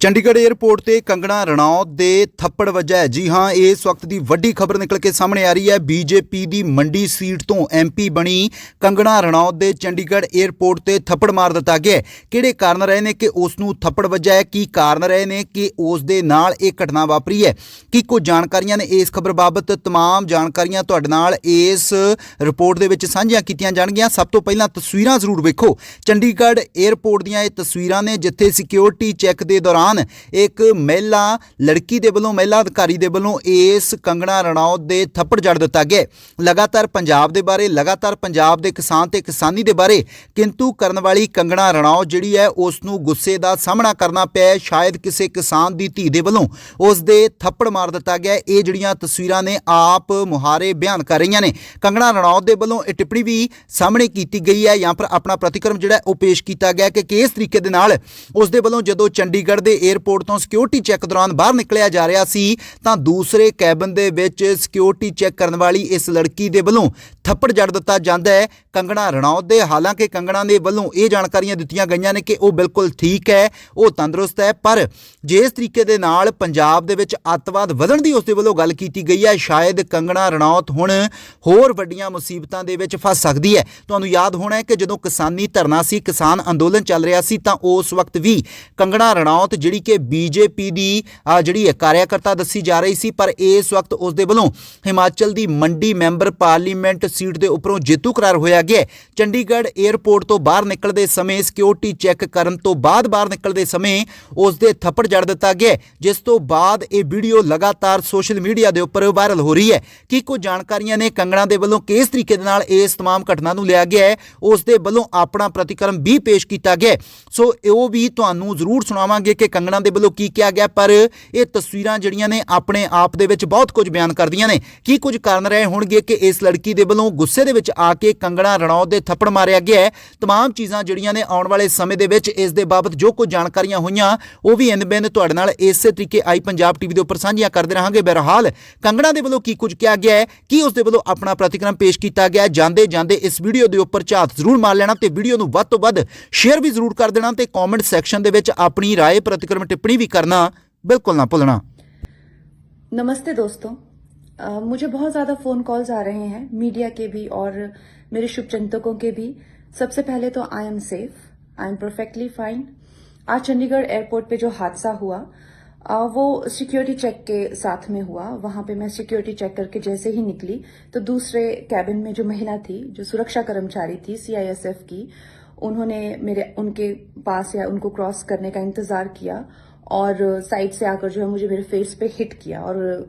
Chandigarh airport ਤੇ ਕੰਗਣਾ ਰਣੌਤ ਦੇ ਥੱਪੜ ਵੱਜਾ ਹੈ। ਜੀ ਹਾਂ, ਇਸ ਵਕਤ ਦੀ ਵੱਡੀ ਖਬਰ ਨਿਕਲ ਕੇ ਸਾਹਮਣੇ ਆ ਰਹੀ ਹੈ। ਬੀਜੇਪੀ ਦੀ ਮੰਡੀ ਸੀਟ ਤੋਂ ਐਮਪੀ ਬਣੀ ਕੰਗਣਾ ਰਣੌਤ ਦੇ ਚੰਡੀਗੜ੍ਹ 에ਅਰਪੋਰਟ ਤੇ ਥੱਪੜ ਮਾਰ ਦਿੱਤਾ ਗਿਆ ਕਿਹੜੇ ਕਾਰਨ ਰਹੇ ਨੇ ਕਿ ਉਸ ਨੂੰ ਥੱਪੜ ਵੱਜਾ ਹੈ? ਕੀ ਕਾਰਨ ਰਹੇ ਨੇ ਕਿ ਉਸ ਦੇ ਨਾਲ ਇਹ ਘਟਨਾ ਵਾਪਰੀ ਹੈ? ਕੀ ਕੋ ਜਾਣਕਾਰੀਆਂ ਨੇ ਇਸ ਖਬਰ ਬਾਬਤ? ਤਮਾਮ ਜਾਣਕਾਰੀਆਂ ਤੁਹਾਡੇ ਨਾਲ ਇਸ ਰਿਪੋਰਟ ਦੇ ਵਿੱਚ ਸਾਂਝੀਆਂ ਕੀਤੀਆਂ ਜਾਣਗੀਆਂ। ਸਭ ਤੋਂ ਪਹਿਲਾਂ ਤਸਵੀਰਾਂ ਜ਼ਰੂਰ ਵੇਖੋ। ਚੰਡੀਗੜ੍ਹ 에ਅਰਪੋਰਟ ਦੀਆਂ ਇਹ ਤਸਵੀਰਾਂ ਨੇ, ਜਿੱਥੇ ਸਿਕਿਉਰਿਟੀ ਚੈੱਕ ਦੇ ਦੌਰਾਨ ਇੱਕ ਮਹਿਲਾ ਲੜਕੀ ਦੇ ਵੱਲੋਂ, ਮਹਿਲਾ ਅਧਿਕਾਰੀ ਦੇ ਵੱਲੋਂ ਇਸ ਕੰਗਣਾ ਰਣੌਤ ਦੇ ਥੱਪੜ ਜੜ ਦਿੱਤਾ ਗਿਆ। ਲਗਾਤਾਰ ਪੰਜਾਬ ਦੇ ਬਾਰੇ, ਲਗਾਤਾਰ ਪੰਜਾਬ ਦੇ ਕਿਸਾਨ ਤੇ ਕਿਸਾਨੀ ਦੇ ਬਾਰੇ ਕਿੰਤੂ ਕਰਨ ਵਾਲੀ ਕੰਗਣਾ ਰਣੌਤ ਜਿਹੜੀ ਹੈ ਉਸ ਨੂੰ ਗੁੱਸੇ ਦਾ ਸਾਹਮਣਾ ਕਰਨਾ ਪਿਆ। ਸ਼ਾਇਦ ਕਿਸੇ ਕਿਸਾਨ ਦੀ ਧੀ ਦੇ ਵੱਲੋਂ ਉਸ ਦੇ ਥੱਪੜ ਮਾਰ ਦਿੱਤਾ ਗਿਆ। ਇਹ ਜਿਹੜੀਆਂ ਤਸਵੀਰਾਂ ਨੇ ਆਪ ਮੁਹਾਰੇ ਬਿਆਨ ਕਰ ਰਹੀਆਂ ਨੇ। ਕੰਗਣਾ ਰਣੌਤ ਦੇ ਵੱਲੋਂ ਇਹ ਟਿੱਪਣੀ ਵੀ ਸਾਹਮਣੇ ਕੀਤੀ ਗਈ ਹੈ। ਜਾਂ ਫਿਰ ਆਪਣਾ ਪ੍ਰਤੀਕਰਮ ਜਿਹੜਾ ਉਹ ਪੇਸ਼ ਕੀਤਾ ਗਿਆ ਕਿ ਕਿਸ ਤਰੀਕੇ ਦੇ ਨਾਲ ਉਸ ਦੇ ਵੱਲੋਂ ਜਦੋਂ ਚੰਡੀਗੜ੍ਹ ਦੇ 에ਅਰਪੋਰਟ ਤੋਂ ਸਿਕਿਉਰਿਟੀ ਚੈੱਕ ਦੌਰਾਨ ਬਾਹਰ ਨਿਕਲਿਆ ਜਾ ਰਿਹਾ ਸੀ, ਤਾਂ ਦੂਸਰੇ ਕੈਬਨ ਦੇ ਵਿੱਚ ਸਿਕਿਉਰਿਟੀ ਚੈੱਕ ਕਰਨ ਵਾਲੀ ਇਸ ਲੜਕੀ ਦੇ ਵੱਲੋਂ ਥੱਪੜ ਜੜ ਦਿੱਤਾ ਜਾਂਦਾ ਹੈ। ਕੰਗਣਾ ਰਣੌਤ ਦੇ, ਹਾਲਾਂਕਿ ਕੰਗਣਾ ਦੇ ਵੱਲੋਂ ਇਹ ਜਾਣਕਾਰੀਆਂ ਦਿੱਤੀਆਂ ਗਈਆਂ ਨੇ ਕਿ ਉਹ ਬਿਲਕੁਲ ਠੀਕ ਹੈ, ਉਹ ਤੰਦਰੁਸਤ ਹੈ, ਪਰ ਜਿਸ ਤਰੀਕੇ ਦੇ ਨਾਲ ਪੰਜਾਬ ਦੇ ਵਿੱਚ ਅੱਤਵਾਦ ਵਧਣ ਦੀ ਉਸ ਦੇ ਵੱਲੋਂ ਗੱਲ ਕੀਤੀ ਗਈ ਹੈ, ਸ਼ਾਇਦ ਕੰਗਣਾ ਰਣੌਤ ਹੁਣ ਹੋਰ ਵੱਡੀਆਂ ਮੁਸੀਬਤਾਂ ਦੇ ਵਿੱਚ ਫਸ ਸਕਦੀ ਹੈ। ਤੁਹਾਨੂੰ ਯਾਦ ਹੋਣਾ ਹੈ ਕਿ ਜਦੋਂ ਕਿਸਾਨੀ ਧਰਨਾ ਸੀ, ਕਿਸਾਨ ਅੰਦੋਲਨ ਚੱਲ ਰਿਹਾ ਸੀ, ਤਾਂ ਉਸ ਵਕਤ ਵੀ ਕੰਗਣਾ ਰਣੌਤ ਜਿਹੜੀ ਕਿ ਬੀਜੇਪੀ ਦੀ ਜਿਹੜੀ ਹੈ ਕਾਰਿਆਕਰਤਾ ਦੱਸੀ ਜਾ ਰਹੀ ਸੀ, ਪਰ ਇਸ ਵਕਤ ਉਸ ਦੇ ਵੱਲੋਂ ਹਿਮਾਚਲ ਦੀ ਮੰਡੀ ਮੈਂਬਰ ਪਾਰਲੀਮੈਂਟ ਸੀਟ ਦੇ ਉੱਪਰੋਂ ਜੇਤੂ ਕਰਾਰ ਹੋਇਆ ਗਿਆ ਚੰਡੀਗੜ੍ਹ 에ਅਰਪੋਰਟ ਤੋਂ ਬਾਹਰ ਨਿਕਲਦੇ ਸਮੇਂ ਸਿਕਿਉਰਿਟੀ ਚੈੱਕ ਕਰਨ ਤੋਂ ਬਾਅਦ ਬਾਹਰ ਨਿਕਲਦੇ ਸਮੇਂ ਉਸ ਦੇ ਥੱਪੜ ਜੜ ਦਿੱਤਾ ਗਿਆ ਜਿਸ ਤੋਂ ਬਾਅਦ ਇਹ ਵੀਡੀਓ ਲਗਾਤਾਰ ਸੋਸ਼ਲ ਮੀਡੀਆ ਦੇ ਉੱਪਰ ਵਾਇਰਲ ਹੋ ਰਹੀ ਹੈ। ਕਿ ਕੁਝ ਜਾਣਕਾਰੀਆਂ ਨੇ ਕੰਗਣਾ ਦੇ ਵੱਲੋਂ ਕਿਸ ਤਰੀਕੇ ਦੇ ਨਾਲ ਇਸ ਤਮਾਮ ਘਟਨਾ ਨੂੰ ਲਿਆ ਗਿਆ ਹੈ? ਉਸ ਦੇ ਵੱਲੋਂ ਆਪਣਾ ਪ੍ਰਤੀਕਰਮ ਵੀ ਪੇਸ਼ ਕੀਤਾ ਗਿਆ ਸੋ ਉਹ ਵੀ ਤੁਹਾਨੂੰ ਜ਼ਰੂਰ ਸੁਣਾਵਾਂਗੇ ਕਿ ਕੰਗਣਾ ਦੇ ਵੱਲੋਂ ਕੀ ਕਿਹਾ ਗਿਆ, ਪਰ ਇਹ ਤਸਵੀਰਾਂ ਜਿਹੜੀਆਂ ਨੇ ਆਪਣੇ ਆਪ ਦੇ ਵਿੱਚ ਬਹੁਤ ਕੁਝ ਬਿਆਨ ਕਰਦੀਆਂ ਨੇ। ਕੀ ਕੁਝ ਕਾਰਨ ਰਹੇ ਹੋਣਗੇ ਕਿ ਇਸ ਲੜਕੀ ਦੇ ਵੱਲੋਂ ਗੁੱਸੇ ਦੇ ਵਿੱਚ ਆ ਕੇ ਕੰਗਣਾ ਰਣੌਤ ਦੇ ਥੱਪੜ ਮਾਰਿਆ ਗਿਆ ਹੈ तमाम ਚੀਜ਼ਾਂ ਜਿਹੜੀਆਂ ਨੇ ਆਉਣ ਵਾਲੇ ਸਮੇਂ ਦੇ ਵਿੱਚ ਇਸ ਦੇ ਬਾਬਤ ਜੋ ਕੁਝ ਜਾਣਕਾਰੀਆਂ ਹੋਈਆਂ ਉਹ ਵੀ ਇੰਨ ਬਿੰਨ ਤੁਹਾਡੇ ਨਾਲ ਇਸੇ ਤਰੀਕੇ ਆਈ ਪੰਜਾਬ ਟੀਵੀ ਦੇ ਉੱਪਰ ਸਾਂਝੀਆਂ ਕਰਦੇ ਰਹਾਂਗੇ ਬਹਰਹਾਲ ਕੰਗਣਾ ਦੇ ਵੱਲੋਂ ਕੀ ਕੁਝ ਕਿਹਾ ਗਿਆ ਹੈ ਕੀ ਉਸ ਦੇ ਵੱਲੋਂ ਆਪਣਾ ਪ੍ਰਤੀਕਰਮ ਪੇਸ਼ ਕੀਤਾ ਗਿਆ ਹੈ ਜਾਂਦੇ ਜਾਂਦੇ ਇਸ ਵੀਡੀਓ ਦੇ ਉੱਪਰ ਝਾਤ ਜ਼ਰੂਰ ਮਾਰ ਲੈਣਾ ਤੇ ਵੀਡੀਓ ਨੂੰ ਵੱਧ ਤੋਂ ਵੱਧ ਸ਼ੇਅਰ ਵੀ ਜ਼ਰੂਰ ਕਰ ਦੇਣਾ ਤੇ ਕਮੈਂਟ ਸੈਕਸ਼ਨ ਦੇ ਵਿੱਚ ਆਪਣੀ رائے ਪ੍ਰਤੀਕਰਮ ਟਿੱਪਣੀ ਵੀ ਕਰਨਾ ਬਿਲਕੁਲ ਨਾ ਭੁੱਲਣਾ नमस्ते दोस्तों मुझे बहुत ज़्यादा फ़ोन कॉल्स आ रहे हैं मीडिया के भी और मेरे शुभचिंतकों के भी। सबसे पहले तो I am safe I am perfectly fine आज चंडीगढ़ एयरपोर्ट पे जो हादसा हुआ वो सिक्योरिटी चेक के साथ में हुआ। वहाँ पे मैं सिक्योरिटी चेक करके जैसे ही निकली तो दूसरे कैबिन में जो महिला थी, जो सुरक्षा कर्मचारी थी सीआईएसएफ की, उन्होंने मेरे, उनके पास या उनको क्रॉस करने का इंतज़ार किया और साइड से आकर जो है मुझे मेरे फेस पे हिट किया और